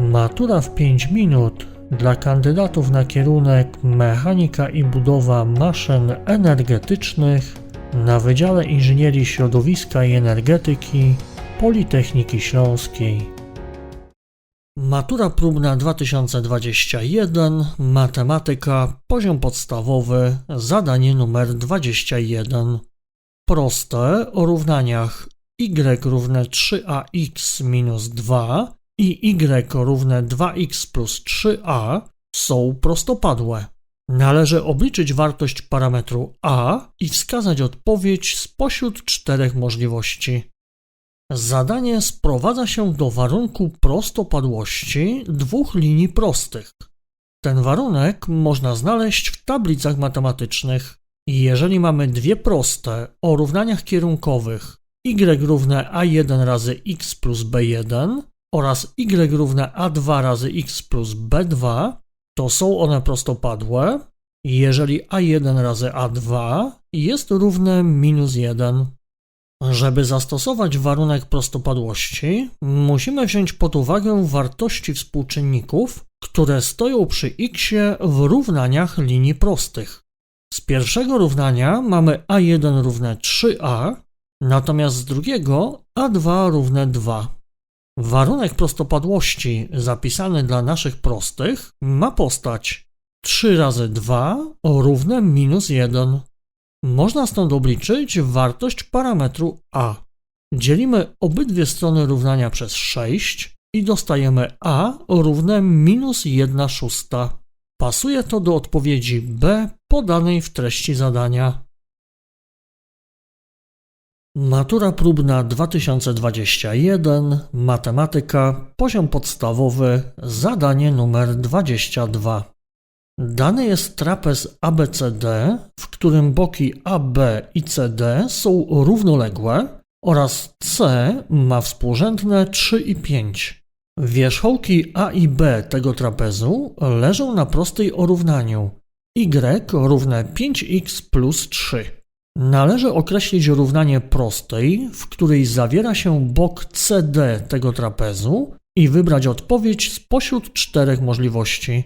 Matura w 5 minut dla kandydatów na kierunek Mechanika i budowa maszyn energetycznych na Wydziale Inżynierii Środowiska i Energetyki Politechniki Śląskiej. Matura próbna 2021, matematyka, poziom podstawowy, zadanie numer 21. Proste o równaniach y równe 3ax minus 2 i y równe 2x plus 3a są prostopadłe. Należy obliczyć wartość parametru a i wskazać odpowiedź spośród czterech możliwości. Zadanie sprowadza się do warunku prostopadłości dwóch linii prostych. Ten warunek można znaleźć w tablicach matematycznych. Jeżeli mamy dwie proste o równaniach kierunkowych y równe a1 razy x plus b1 oraz y równe a2 razy x plus b2, to są one prostopadłe, jeżeli a1 razy a2 jest równe minus 1. Żeby zastosować warunek prostopadłości, musimy wziąć pod uwagę wartości współczynników, które stoją przy x w równaniach linii prostych. Z pierwszego równania mamy a1 równe 3a, natomiast z drugiego a2 równe 2. Warunek prostopadłości zapisany dla naszych prostych ma postać 3 razy 2 równe minus 1. Można stąd obliczyć wartość parametru a. Dzielimy obydwie strony równania przez 6 i dostajemy a równe minus 1 szósta. Pasuje to do odpowiedzi b podanej w treści zadania. Matura próbna 2021, matematyka, poziom podstawowy, zadanie numer 22. Dany jest trapez ABCD, w którym boki AB i CD są równoległe oraz C ma współrzędne 3 i 5. Wierzchołki A i B tego trapezu leżą na prostej o równaniu y równe 5x plus 3. Należy określić równanie prostej, w której zawiera się bok CD tego trapezu i wybrać odpowiedź spośród czterech możliwości.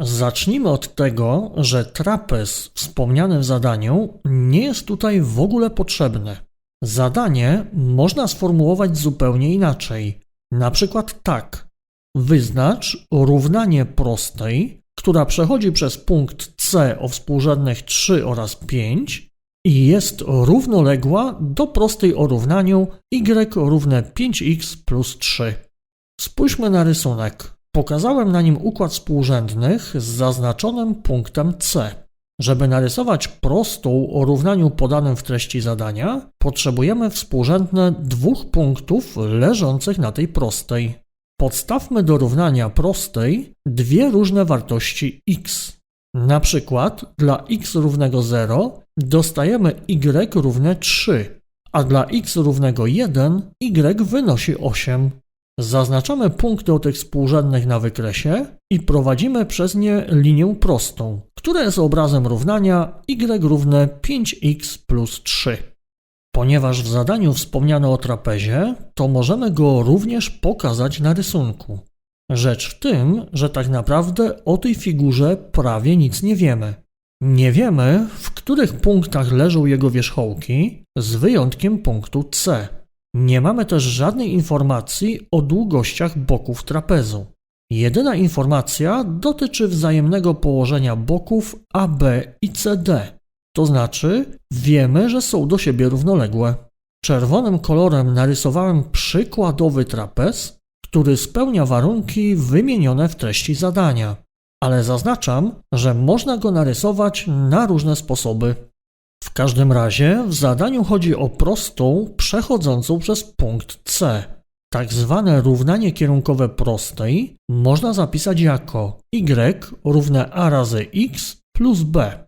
Zacznijmy od tego, że trapez wspomniany w zadaniu nie jest tutaj w ogóle potrzebny. Zadanie można sformułować zupełnie inaczej. Na przykład tak. Wyznacz równanie prostej, która przechodzi przez punkt C o współrzędnych 3 oraz 5 i jest równoległa do prostej o równaniu y równe 5x plus 3. Spójrzmy na rysunek. Pokazałem na nim układ współrzędnych z zaznaczonym punktem C. Żeby narysować prostą o równaniu podanym w treści zadania, potrzebujemy współrzędne dwóch punktów leżących na tej prostej. Podstawmy do równania prostej dwie różne wartości x. Na przykład dla x równego 0 dostajemy y równe 3, a dla x równego 1 y wynosi 8. Zaznaczamy punkty o tych współrzędnych na wykresie i prowadzimy przez nie linię prostą, która jest obrazem równania y równe 5x plus 3. Ponieważ w zadaniu wspomniano o trapezie, to możemy go również pokazać na rysunku. Rzecz w tym, że tak naprawdę o tej figurze prawie nic nie wiemy. Nie wiemy, w których punktach leżą jego wierzchołki, z wyjątkiem punktu C. Nie mamy też żadnej informacji o długościach boków trapezu. Jedyna informacja dotyczy wzajemnego położenia boków AB i CD, to znaczy wiemy, że są do siebie równoległe. Czerwonym kolorem narysowałem przykładowy trapez, który spełnia warunki wymienione w treści zadania, ale zaznaczam, że można go narysować na różne sposoby. W każdym razie w zadaniu chodzi o prostą przechodzącą przez punkt C. Tak zwane równanie kierunkowe prostej można zapisać jako y równe a razy x plus b.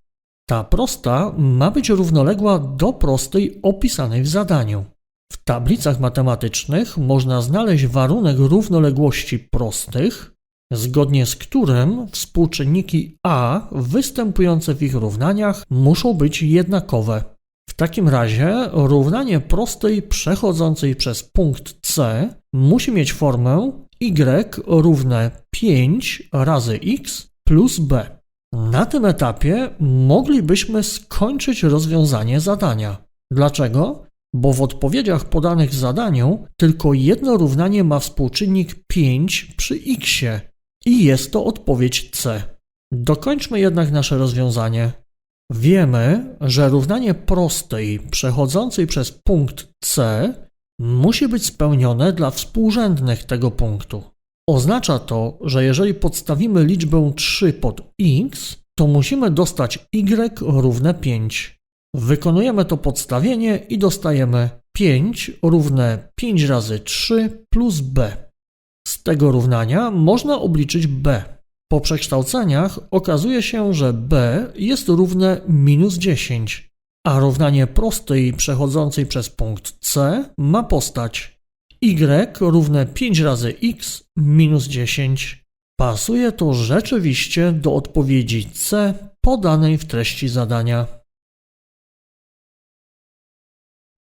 Ta prosta ma być równoległa do prostej opisanej w zadaniu. W tablicach matematycznych można znaleźć warunek równoległości prostych, zgodnie z którym współczynniki a występujące w ich równaniach muszą być jednakowe. W takim razie równanie prostej przechodzącej przez punkt C musi mieć formę y równe 5 razy x plus b. Na tym etapie moglibyśmy skończyć rozwiązanie zadania. Dlaczego? Bo w odpowiedziach podanych zadaniu tylko jedno równanie ma współczynnik 5 przy x i jest to odpowiedź C. Dokończmy jednak nasze rozwiązanie. Wiemy, że równanie prostej przechodzącej przez punkt C musi być spełnione dla współrzędnych tego punktu. Oznacza to, że jeżeli podstawimy liczbę 3 pod x, to musimy dostać y równe 5. Wykonujemy to podstawienie i dostajemy 5 równe 5 razy 3 plus b. Z tego równania można obliczyć b. Po przekształceniach okazuje się, że b jest równe minus 10, a równanie prostej przechodzącej przez punkt C ma postać y równe 5 razy x minus 10. Pasuje to rzeczywiście do odpowiedzi C podanej w treści zadania.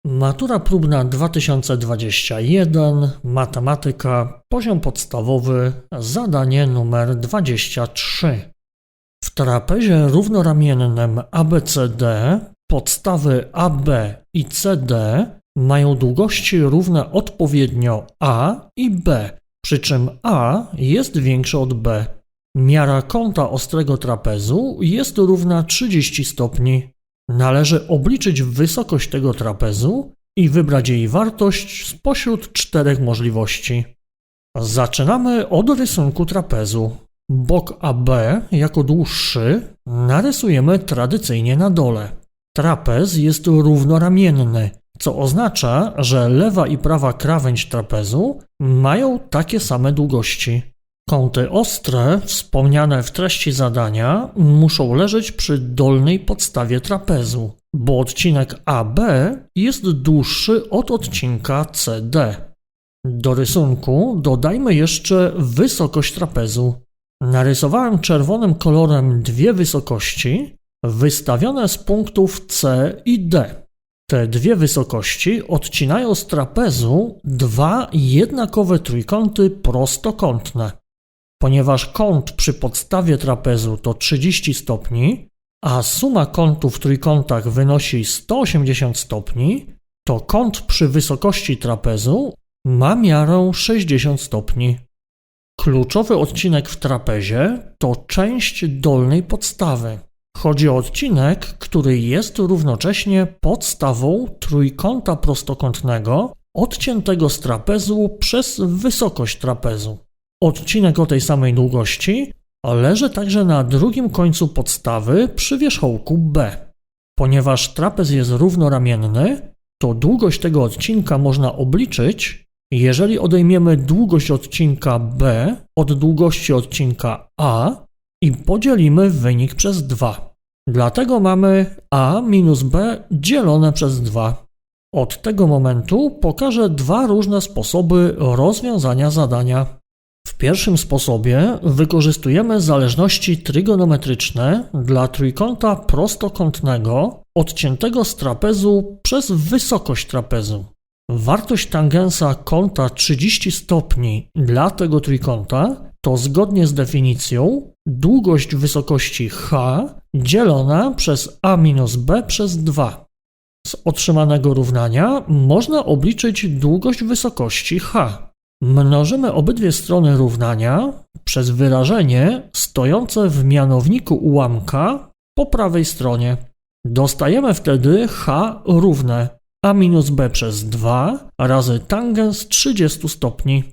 Matura próbna 2021, matematyka, poziom podstawowy, zadanie numer 23. W trapezie równoramiennym ABCD podstawy AB i CD mają długości równe odpowiednio A i B, przy czym A jest większe od B. Miara kąta ostrego trapezu jest równa 30 stopni. Należy obliczyć wysokość tego trapezu i wybrać jej wartość spośród czterech możliwości. Zaczynamy od rysunku trapezu. Bok AB jako dłuższy narysujemy tradycyjnie na dole. Trapez jest równoramienny, co oznacza, że lewa i prawa krawędź trapezu mają takie same długości. Kąty ostre, wspomniane w treści zadania, muszą leżeć przy dolnej podstawie trapezu, bo odcinek AB jest dłuższy od odcinka CD. Do rysunku dodajmy jeszcze wysokość trapezu. Narysowałem czerwonym kolorem dwie wysokości, wystawione z punktów C i D. Te dwie wysokości odcinają z trapezu dwa jednakowe trójkąty prostokątne. Ponieważ kąt przy podstawie trapezu to 30 stopni, a suma kątów w trójkątach wynosi 180 stopni, to kąt przy wysokości trapezu ma miarę 60 stopni. Kluczowy odcinek w trapezie to część dolnej podstawy. Chodzi o odcinek, który jest równocześnie podstawą trójkąta prostokątnego odciętego z trapezu przez wysokość trapezu. Odcinek o tej samej długości leży także na drugim końcu podstawy przy wierzchołku B. Ponieważ trapez jest równoramienny, to długość tego odcinka można obliczyć, jeżeli odejmiemy długość odcinka B od długości odcinka A i podzielimy wynik przez 2. Dlatego mamy A minus B dzielone przez 2. Od tego momentu pokażę dwa różne sposoby rozwiązania zadania. Pierwszym sposobie wykorzystujemy zależności trygonometryczne dla trójkąta prostokątnego odciętego z trapezu przez wysokość trapezu. Wartość tangensa kąta 30 stopni dla tego trójkąta to zgodnie z definicją długość wysokości h dzielona przez a minus b przez 2. Z otrzymanego równania można obliczyć długość wysokości h. Mnożymy obydwie strony równania przez wyrażenie stojące w mianowniku ułamka po prawej stronie. Dostajemy wtedy h równe a minus b przez 2 razy tangens 30 stopni.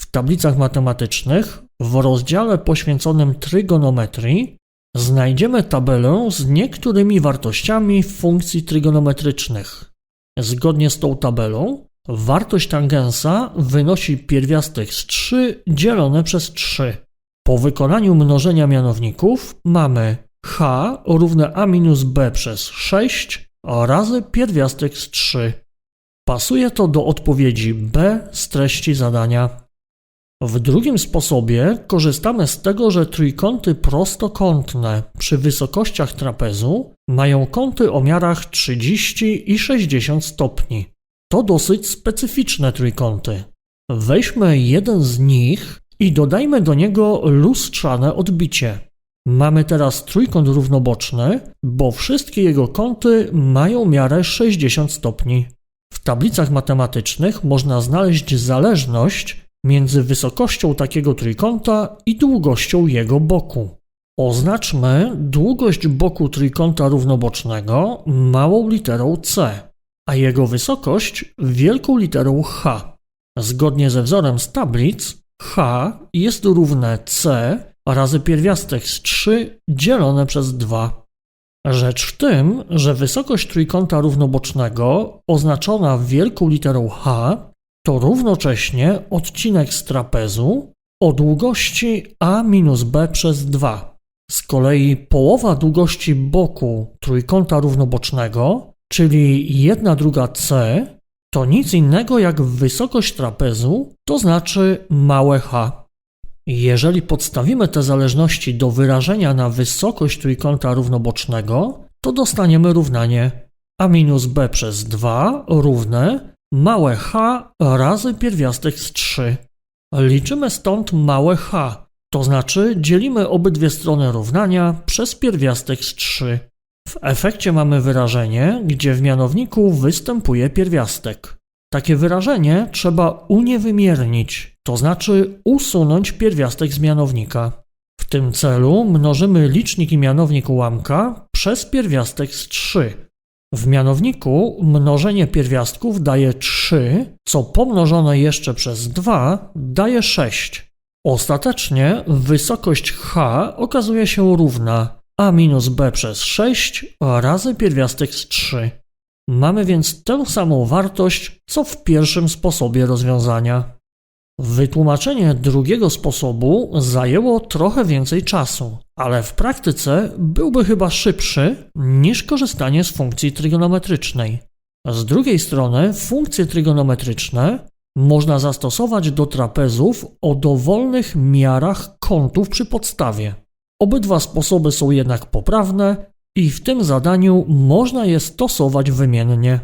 W tablicach matematycznych w rozdziale poświęconym trygonometrii znajdziemy tabelę z niektórymi wartościami funkcji trygonometrycznych. Zgodnie z tą tabelą Wartość tangensa wynosi pierwiastek z 3 dzielone przez 3. Po wykonaniu mnożenia mianowników mamy h równe a minus b przez 6 razy pierwiastek z 3. Pasuje to do odpowiedzi b z treści zadania. W drugim sposobie korzystamy z tego, że trójkąty prostokątne przy wysokościach trapezu mają kąty o miarach 30 i 60 stopni. To dosyć specyficzne trójkąty. Weźmy jeden z nich i dodajmy do niego lustrzane odbicie. Mamy teraz trójkąt równoboczny, bo wszystkie jego kąty mają miarę 60 stopni. W tablicach matematycznych można znaleźć zależność między wysokością takiego trójkąta i długością jego boku. Oznaczmy długość boku trójkąta równobocznego małą literą c, a jego wysokość wielką literą h. Zgodnie ze wzorem z tablic, h jest równe c razy pierwiastek z 3 dzielone przez 2. Rzecz w tym, że wysokość trójkąta równobocznego oznaczona wielką literą h to równocześnie odcinek z trapezu o długości a minus b przez 2. Z kolei połowa długości boku trójkąta równobocznego, czyli 1 druga c, to nic innego jak wysokość trapezu, to znaczy małe h. Jeżeli podstawimy te zależności do wyrażenia na wysokość trójkąta równobocznego, to dostaniemy równanie a minus b przez 2 równe małe h razy pierwiastek z 3. Liczymy stąd małe h, to znaczy dzielimy obydwie strony równania przez pierwiastek z 3. W efekcie mamy wyrażenie, gdzie w mianowniku występuje pierwiastek. Takie wyrażenie trzeba uniewymiernić, to znaczy usunąć pierwiastek z mianownika. W tym celu mnożymy licznik i mianownik ułamka przez pierwiastek z 3. W mianowniku mnożenie pierwiastków daje 3, co pomnożone jeszcze przez 2 daje 6. Ostatecznie wysokość h okazuje się równa a minus b przez 6 razy pierwiastek z 3. Mamy więc tę samą wartość, co w pierwszym sposobie rozwiązania. Wytłumaczenie drugiego sposobu zajęło trochę więcej czasu, ale w praktyce byłby chyba szybszy niż korzystanie z funkcji trygonometrycznej. Z drugiej strony, funkcje trygonometryczne można zastosować do trapezów o dowolnych miarach kątów przy podstawie. Obydwa sposoby są jednak poprawne i w tym zadaniu można je stosować wymiennie.